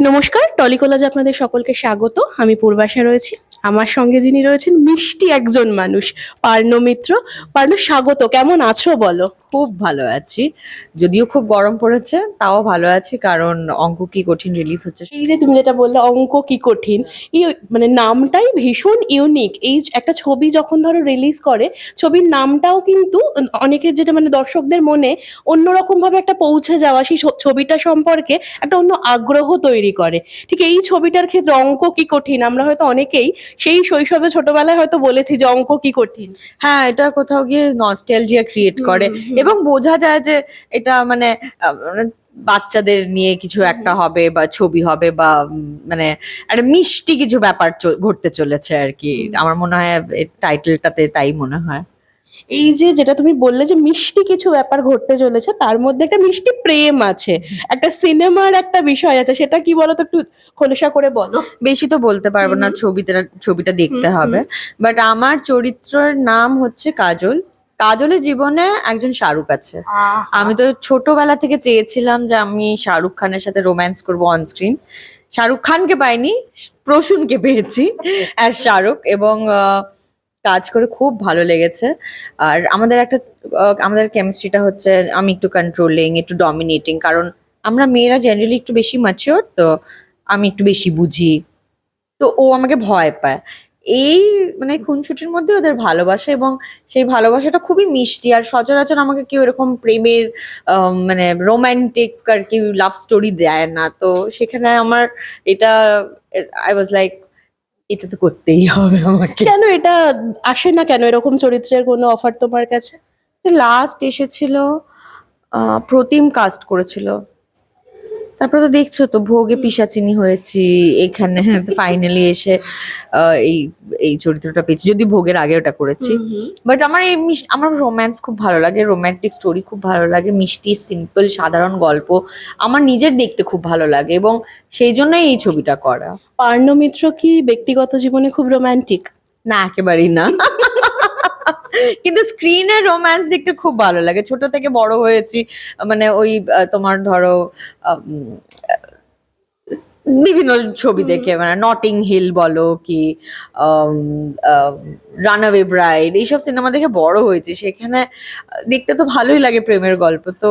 নমস্কার টলিকলাজ আপনাদের সকলকে স্বাগত। আমি পূর্বাশা রয়েছি। আমার সঙ্গে যিনি রয়েছেন মিষ্টি একজন মানুষ পার্ণ মিত্র। পার্ণ স্বাগত। কেমন আছো বলো? খুব ভালো আছি। যদিও খুব গরম পড়েছে তাও ভালো আছি কারণ অঙ্ক কি কঠিন রিলিজ হচ্ছে এই যে তুমি যেটা বললে অঙ্ক কি কঠিন এই মানে নামটাই ভীষণ ইউনিক এই একটা ছবি যখন ধরো রিলিজ করে ছবির নামটাও কিন্তু অনেকের যেটা মানে দর্শকদের মনে অন্যরকম ভাবে একটা পৌঁছে যাওয়া সেই ছবিটা সম্পর্কে একটা অন্য আগ্রহ তৈরি করে। ঠিক এই ছবিটার ক্ষেত্রে অঙ্ক কি কঠিন? আমরা হয়তো অনেকেই সেই শৈশবে ছোটবেলায় হয়তো বলেছি যে অঙ্ক কি কঠিন। হ্যাঁ এটা কোথাও গিয়ে নস্টালজিয়া ক্রিয়েট করে। এবং বোঝা যায় যে এটা মানে বাচ্চাদের নিয়ে কিছু একটা হবে বা ছবি হবে বা মানে একটা মিষ্টি কিছু ব্যাপার ঘটতে চলেছে আর কি। আমার মনে হয় টাইটেলটাতে তাই মনে হয়। এই যে যেটা তুমি বললে যে মিষ্টি কিছু ব্যাপার ঘটতে চলেছে তার মধ্যে একটা মিষ্টি প্রেম আছে। একটা সিনেমার একটা বিষয় আছে সেটা কি বলো তো একটু খোলসা করে বলো? বেশি তো বলতে পারব না ছবিটা ছবিটা দেখতে হবে। বাট আমার চরিত্রের নাম হচ্ছে কাজল। কাজলের জীবনে একজন শাহরুখ আছে। আমি তো ছোটবেলা থেকে চেয়েছিলাম যে আমি শাহরুখ খানের সাথে রোম্যান্স করব অন স্ক্রিন শাহরুখ খানকে পাইনি প্রসূনকে পেয়েছি অ্যাজ শাহরুখ এবং আহ, কাজ করে খুব ভালো লেগেছে। আর আমাদের একটা আমাদের কেমিস্ট্রিটা হচ্ছে আমি একটু কন্ট্রোলিং একটু ডমিনেটিং কারণ আমরা মেয়েরা জেনারেলি একটু বেশি ম্যাচিওর তো আমি একটু বেশি বুঝি। তো ও আমাকে ভয় পায়। এই মানে খুনসুটির মধ্যে ওদের ভালোবাসা এবং সেই ভালোবাসাটা খুবই মিষ্টি, আর সচরাচর আমাকে কেউ এরকম প্রেমের মানে রোম্যান্টিক আর কি লাভ স্টোরি দেয় না। তো সেখানে আমার এটা আই ওয়াজ লাইক এটা তো করতেই হবে আমাকে। কেন এটা আসে না কেন? এরকম চরিত্রের কোনো অফার তোমার কাছে? লাস্ট এসেছিল প্রতিম কাস্ট করেছিল। তারপরে তো দেখছ তো ভোগে পিসাচিনি হয়েছি এখানে ফাইনালি এসে এই এই চরিত্রটা পেয়েছি। যদি ভোগের আগে ওটা করেছি বাট আমার এই আমার রোম্যান্স খুব ভালো লাগে রোম্যান্টিক স্টোরি খুব ভালো লাগে মিষ্টি সিম্পল সাধারণ গল্প আমার নিজের দেখতে খুব ভালো লাগে এবং সেই জন্যই এই ছবিটা করা। পার্ণ মিত্র কি ব্যক্তিগত জীবনে খুব রোম্যান্টিক না একেবারেই না। কিন্তু স্ক্রিনে রোম্যান্স দেখতে খুব ভালো লাগে। ছোট থেকে বড় হয়েছি মানে ওই তোমার ধরো বিভিন্ন ছবি দেখে মানে নটিং হিল বলো কি রানাওয়ে ব্রাইড এইসব সিনেমা দেখে বড় হয়েছে। সেখানে দেখতে তো ভালোই লাগে প্রেমের গল্প। তো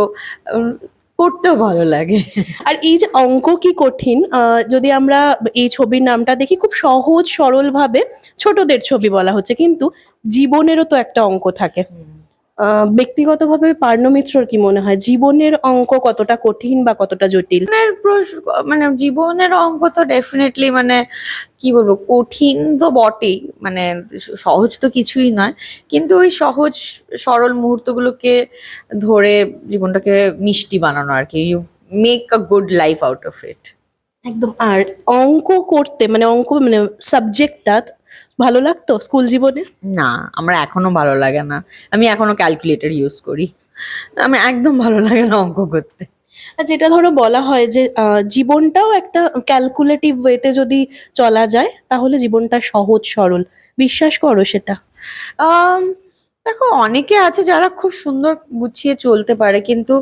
করতেও ভালো লাগে। আর এই যে অঙ্ক কি কঠিন আহ, যদি আমরা এই ছবির নামটা দেখি খুব সহজ সরল ভাবে ছোটদের ছবি বলা হচ্ছে কিন্তু জীবনেরও তো একটা অঙ্ক থাকে। ব্যক্তিগতভাবে পার্ণ মিত্রর কি মনে হয়? জীবনের অঙ্ক কতটা কঠিন বা কতটা জটিল? মানে জীবনের অঙ্ক তো ডেফিনেটলি মানে কি বলব কঠিন তো বটেই। মানে সহজ তো কিছুই নয়। কিন্তু ওই সহজ সরল মুহূর্তগুলোকে ধরে জীবনটাকে মিষ্টি বানানো আর কি। You make a good life out of it একদম। আর অঙ্ক করতে মানে অঙ্ক মানে সাবজেক্টটা ভালো লাগতো স্কুল জীবনে? না আমার এখনও ভালো লাগে না। আমি এখনও ক্যালকুলেটর ইউজ করি। আমি একদম ভালো লাগে না অঙ্ক করতে। যেটা ধরো বলা হয় যে জীবনটাও একটা ক্যালকুলেটিভ ওয়েতে যদি চলা যায়, তাহলে জীবনটা সহজ সরল। বিশ্বাস করো সেটা। দেখো অনেকে আছে যারা খুব সুন্দর গুছিয়ে চলতে পারে কিন্তু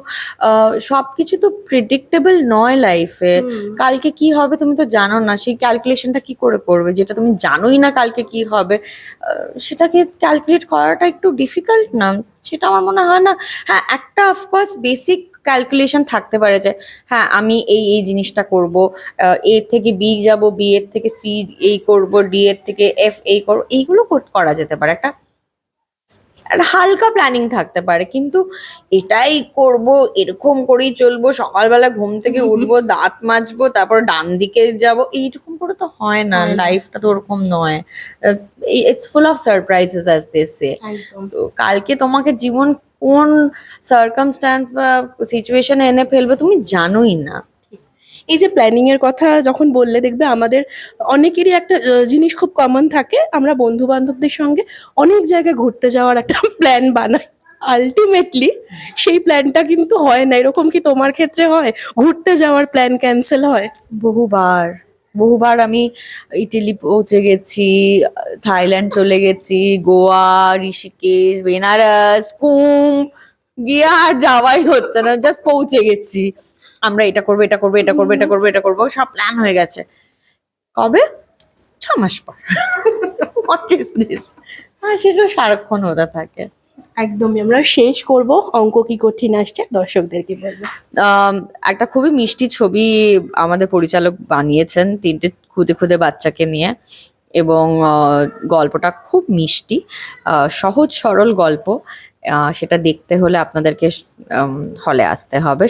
সব কিছু তো প্রেডিক্টেবল নয় লাইফে কালকে কি হবে তুমি তো জানো না সেই ক্যালকুলেশনটা কি করে করবে? যেটা তুমি জানোই না কালকে কি হবে। সেটাকে ক্যালকুলেট করাটা একটু ডিফিকাল্ট না? সেটা আমার মনে হয় না। হ্যাঁ একটা অফকোর্স বেসিক ক্যালকুলেশন থাকতে পারে যে হ্যাঁ আমি এই এই জিনিসটা করব এ থেকে বি যাব বি এর থেকে সি এই করব ডি এর থেকে এফ এই করব এইগুলো কর- করা যেতে পারে। একটা হালকা প্ল্যানিং থাকতে পারে। কিন্তু এটাই করব এরকম করেই চলবো সকালবেলা ঘুম থেকে উঠবো দাঁত মাজবো তারপর ডান দিকে যাব এইরকম করে তো হয় না লাইফটা তো ওরকম নয়। It's full of surprises as they say তো কালকে তোমাকে জীবন কোন সার্কামস্ট্যান্স বা সিচুয়েশনে এনে ফেলবে তুমি জানোই না। এই যে প্ল্যানিং এর কথা যখন বললে, দেখবে আমাদের অনেকেরই একটা জিনিস খুব কমন থাকে। আমরা বন্ধু বান্ধবদের সঙ্গে অনেক জায়গায় ঘুরতে যাওয়ার একটা প্ল্যান বানাই। আলটিমেটলি সেই প্ল্যানটা কিন্তু হয় না। এরকম কি তোমার ক্ষেত্রে হয়? ঘুরতে যাওয়ার প্ল্যান ক্যান্সেল হয়? বহুবার। বহুবার আমি ইটালি পৌঁছে গেছি, থাইল্যান্ড চলে গেছি, গোয়া, ঋষিকেশ, বেনারস, কুম, গিয়ে আর যাওয়াই হচ্ছে না। জাস্ট পৌঁছে গেছি। আমরা এটা করব এটা করব এটা করব এটা করব এটা করব সব প্ল্যান হয়ে গেছে। কবে? ছ মাস পর। হোয়াট ইজ দিস আর সেটা সারাক্ষণ হতে থাকে। একদমই আমরা শেষ করব। অঙ্ক কি কঠিন আসছে দর্শকদেরকে বলব। একটা খুবই মিষ্টি ছবি আমাদের পরিচালক বানিয়েছেন তিনটে খুদে খুদে বাচ্চাকে নিয়ে। এবং গল্পটা খুব মিষ্টি। সহজ সরল গল্প। সেটা দেখতে হলে আপনাদেরকে হলে আসতে হবে।